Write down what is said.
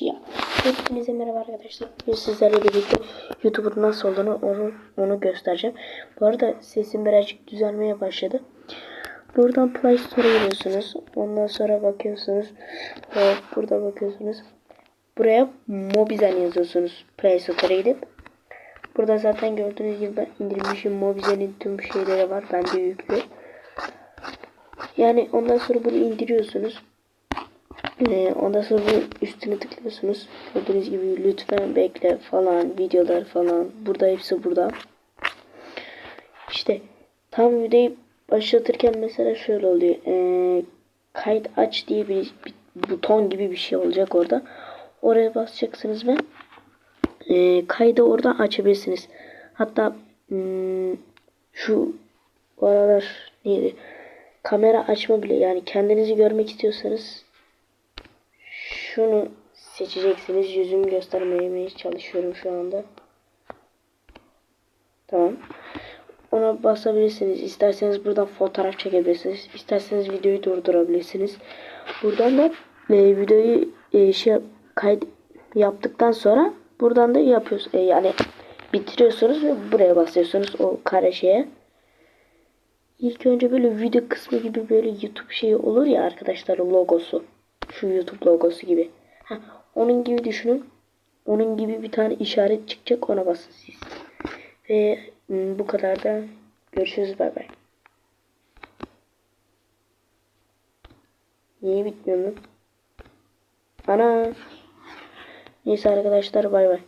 ya. Hepinize merhaba arkadaşlar. Bugün sizlerle birlikte YouTube'un nasıl olduğunu onu, onu göstereceğim. Bu arada sesim birazcık düzelmeye başladı. Buradan Play Store'a giriyorsunuz. Ondan sonra bakıyorsunuz. Hop, burada bakıyorsunuz. Buraya Mobizen yazıyorsunuz. Play Store'a gidip. Burada zaten gördüğünüz gibi ben indirmişim. Mobizen'in tüm şeyleri var. Bende yüklü. Yani ondan sonra bunu indiriyorsunuz. Ee, ondan sonra üstüne tıklıyorsunuz. Gördüğünüz gibi lütfen bekle falan videolar falan. Burada hepsi burada. İşte tam videoyu başlatırken mesela şöyle oluyor. Ee, kayıt aç diye bir, bir buton gibi bir şey olacak orada. Oraya basacaksınız ve e, kaydı orada açabilirsiniz. Hatta hmm, şu aralar neydi? Kamera açma bile yani kendinizi görmek istiyorsanız şunu seçeceksiniz. Yüzümü göstermeye çalışıyorum şu anda. Tamam. Ona basabilirsiniz. İsterseniz buradan fotoğraf çekebilirsiniz. İsterseniz videoyu durdurabilirsiniz. Buradan da e, videoyu e, şey kayıt yaptıktan sonra buradan da yapıyorsunuz. E, yani bitiriyorsunuz ve buraya basıyorsunuz o kare şeye. İlk önce böyle video kısmı gibi böyle YouTube şeyi olur ya arkadaşlar logosu. Şu YouTube logosu gibi. Heh, onun gibi düşünün. Onun gibi bir tane işaret çıkacak ona basın siz. Ve hmm, bu kadar da görüşürüz bay bay. Niye bitmiyor mu? Ana. Neyse arkadaşlar bay bay.